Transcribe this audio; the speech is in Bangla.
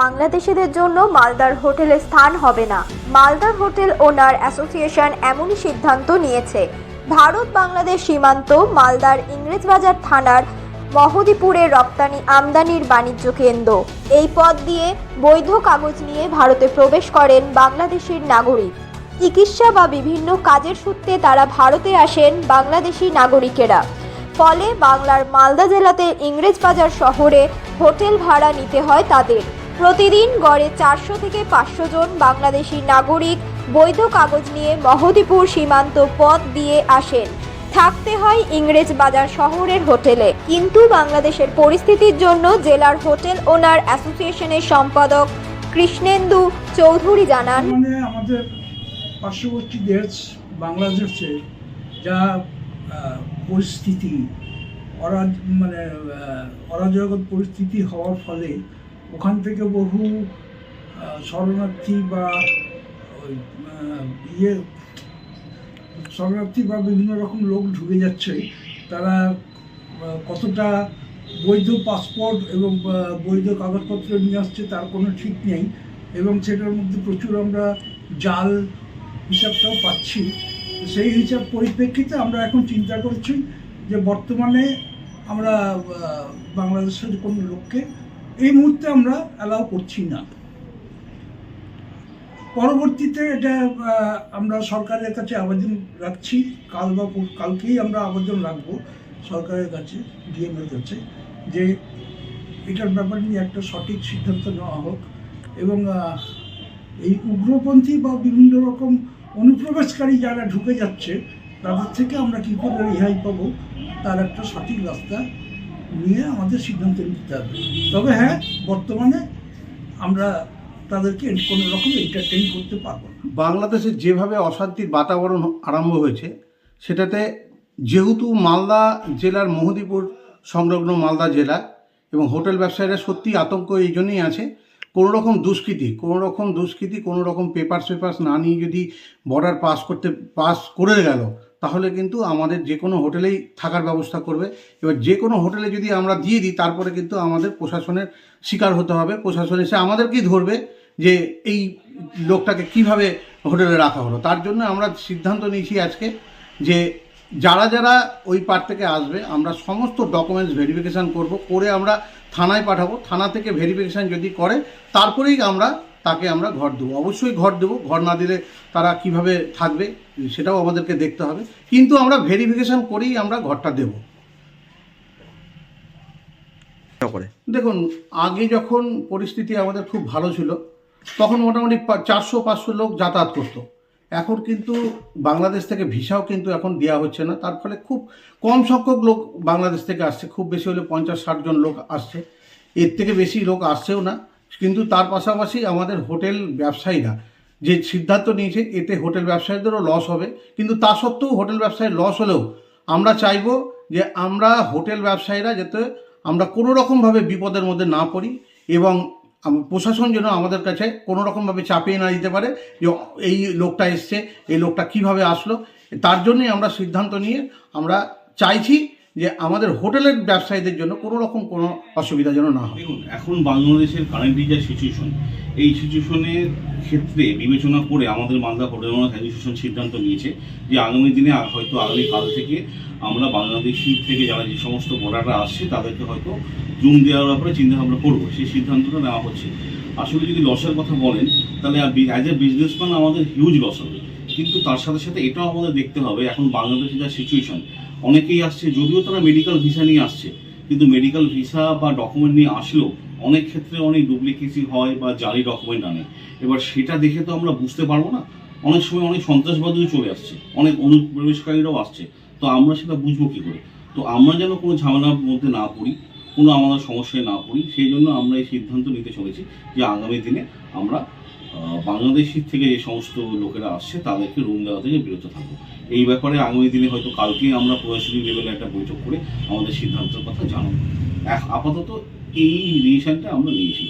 বাংলাদেশিদের জন্য মালদার হোটেলে স্থান হবে না। মালদার হোটেল ওনার অ্যাসোসিয়েশন এমনই সিদ্ধান্ত নিয়েছে। ভারত বাংলাদেশ সীমান্ত, মালদার ইংরেজবাজার থানার মহদীপুরে রপ্তানি আমদানির বাণিজ্য কেন্দ্র। এই পথ দিয়ে বৈধ কাগজ নিয়ে ভারতে প্রবেশ করেন বাংলাদেশের নাগরিক। চিকিৎসা বা বিভিন্ন কাজের সূত্রে তারা ভারতে আসেন বাংলাদেশি নাগরিকেরা। ফলে বাংলার মালদা জেলাতে ইংরেজবাজার শহরে হোটেল ভাড়া নিতে হয় তাদের। প্রতিদিন গড়ে চারশো থেকে পাঁচশো জন বাংলাদেশি নাগরিক বৈধ কাগজ নিয়ে মহদীপুর সীমান্ত পথ দিয়ে আসেন। থাকতে হয় ইংরেজ বাজার শহরের হোটেলে। কিন্তু বাংলাদেশের পরিস্থিতির জন্য জেলার হোটেল ওনার অ্যাসোসিয়েশনের সম্পাদক কৃষ্ণেন্দু চৌধুরী জানান মানে আমাদের পার্শ্ববর্তী দেশ বাংলাদেশে যা পরিস্থিতি অরাজ মানে আহ, অরাজকতা পরিস্থিতি হওয়ার ফলে ওখান থেকে বহু শরণার্থী বা ইয়ে শরণার্থী বা বিভিন্ন রকম লোক ঢুকে যাচ্ছে। তারা কতটা বৈধ পাসপোর্ট এবং বৈধ কাগজপত্র নিয়ে আসছে তার কোনো ঠিক নেই এবং সেটার মধ্যে প্রচুর আমরা জাল হিসাবটাও পাচ্ছি। সেই হিসাব পরিপ্রেক্ষিতে আমরা এখন চিন্তা করছি যে বর্তমানে আমরা বাংলাদেশের কোনো লোককে এই মুহূর্তে আমরা অ্যালাউ করছি না। পরবর্তীতে এটা আমরা সরকারের কাছে আবেদন রাখছি। কাল বা কালকেই আমরা আবেদন রাখব সরকারের কাছে ডিএমের কাছে, যে এটার ব্যাপার নিয়ে একটা সঠিক সিদ্ধান্ত নেওয়া হোক এবং এই উগ্রপন্থী বা বিভিন্ন রকম অনুপ্রবেশকারী যারা ঢুকে যাচ্ছে, তাদের থেকে আমরা কী করে রেহাই পাবো? তার একটা সঠিক রাস্তা নিয়ে আমাদের সিদ্ধান্ত নিতে হবে। তবে হ্যাঁ বর্তমানে আমরা তাদেরকে কোনো রকম এন্টারটেইন করতে পারব না। বাংলাদেশে যেভাবে অশান্তির বাতাবরণ আরম্ভ হয়েছে, সেটাতে যেহেতু মালদা জেলার মহদীপুর সংলগ্ন মালদা জেলা এবং হোটেল ব্যবসায়ীরা সত্যি আতঙ্ক এই জন্যই আছে, কোনো রকম দুষ্কৃতি, কোনো রকম দুষ্কৃতি, কোনো রকম পেপার পেপার্স না নিয়ে যদি বর্ডার পাস করতে পাস করে গেল তাহলে কিন্তু আমাদের যে কোনো হোটেলেই থাকার ব্যবস্থা করবে। এবার যে কোনো হোটেলে যদি আমরা দিয়ে দিই, তারপরে কিন্তু আমাদের প্রশাসনের শিকার হতে হবে। প্রশাসন এসে আমাদেরকেই ধরবে যে এই লোকটাকে কীভাবে হোটেলে রাখা হলো। তার জন্য আমরা সিদ্ধান্ত নিয়েছি আজকে যে যারা যারা ওই পার থেকে আসবে, আমরা সমস্ত ডকুমেন্টস ভেরিফিকেশান করব, করে আমরা থানায় পাঠাবো। থানা থেকে ভেরিফিকেশান যদি করে, তারপরেই আমরা তাকে আমরা ঘর দেবো। অবশ্যই ঘর দেবো। ঘর না দিলে তারা কীভাবে থাকবে সেটাও আমাদেরকে দেখতে হবে। কিন্তু আমরা ভেরিফিকেশান করেই আমরা ঘরটা দেবো। দেখুন আগে যখন পরিস্থিতি আমাদের খুব ভালো ছিল তখন মোটামুটি চারশো পাঁচশো লোক যাতায়াত করতো। এখন কিন্তু বাংলাদেশ থেকে ভিসাও কিন্তু এখন দেওয়া হচ্ছে না। তার ফলে খুব কম সংখ্যক লোক বাংলাদেশ থেকে আসছে। খুব বেশি হলে পঞ্চাশ ষাট জন লোক আসছে। এর থেকে বেশি লোক আসছেও না। কিন্তু তার পাশাপাশি আমাদের হোটেল ব্যবসায়ীরা যে সিদ্ধান্ত নিয়েছে, এতে হোটেল ব্যবসায়ীদেরও লস হবে। কিন্তু তা সত্ত্বেও হোটেল ব্যবসায়ী লস হলেও আমরা চাইব যে আমরা হোটেল ব্যবসায়ীরা যাতে আমরা কোনো রকমভাবে বিপদের মধ্যে না পড়ি এবং প্রশাসন যেন আমাদের কাছে কোনো রকমভাবে চাপিয়ে না দিতে পারে যে এই লোকটা এসছে, এই লোকটা কীভাবে আসলো। তার জন্যই আমরা সিদ্ধান্ত নিয়ে আমরা চাইছি যে আমাদের হোটেলের ব্যবসায়ীদের জন্য কোনো রকম কোনো অসুবিধা যেন না হয়। এখন বাংলাদেশের কারেন্টলি যা সিচুয়েশন এই সিচুয়েশনের ক্ষেত্রে বিবেচনা করে আমাদের মালদা হোটেল ওনার অ্যাসোসিয়েশন সিদ্ধান্ত নিয়েছে যে আগামী দিনে হয়তো আগামী কাল থেকে আমরা বাংলাদেশি থেকে যারা যে সমস্ত বর্ডাররা আসছে, তাদেরকে হয়তো জুম দেওয়ার ব্যাপারে চিন্তা ভাবনা করব। সেই সিদ্ধান্তটা নেওয়া হচ্ছে। আসলে যদি লসের কথা বলেন, তাহলে অ্যাজ এ বিজনেসম্যান আমাদের হিউজ লস হবে। কিন্তু তার সাথে সাথে এটাও আমাদের দেখতে হবে, এখন বাংলাদেশে যা সিচুয়েশন অনেকেই আসছে, যদিও তারা মেডিকেল ভিসা নিয়ে আসছে, কিন্তু মেডিকেল ভিসা বা ডকুমেন্ট নিয়ে আসলেও অনেক ক্ষেত্রে অনেক ডুপ্লিকেসি হয় বা জালি ডকুমেন্ট আনে। এবার সেটা দেখে তো আমরা বুঝতে পারব না। অনেক সময় অনেক সন্ত্রাসবাদীও চলে আসছে, অনেক অনুপ্রবেশকারীরাও আসছে, তো আমরা সেটা বুঝব কী করে? তো আমরা যেন কোনো ঝামেলার মধ্যে না পড়ি, কোনো আমাদের সমস্যায় না পড়ি, সেই জন্য আমরা এই সিদ্ধান্ত নিতে চলেছি যে আগামী দিনে আমরা আহ, বাংলাদেশের থেকে যে সমস্ত লোকেরা আসছে তাদেরকে রুম দেওয়া থেকে বিরত থাকব। এই ব্যাপারে আগামী দিনে হয়তো কালকেই আমরা প্রশাসনিক লেভেলে একটা বৈঠক করে আমাদের সিদ্ধান্তের কথা জানাব। আপাতত এই ডিসিশনটা আমরা নিয়েছি।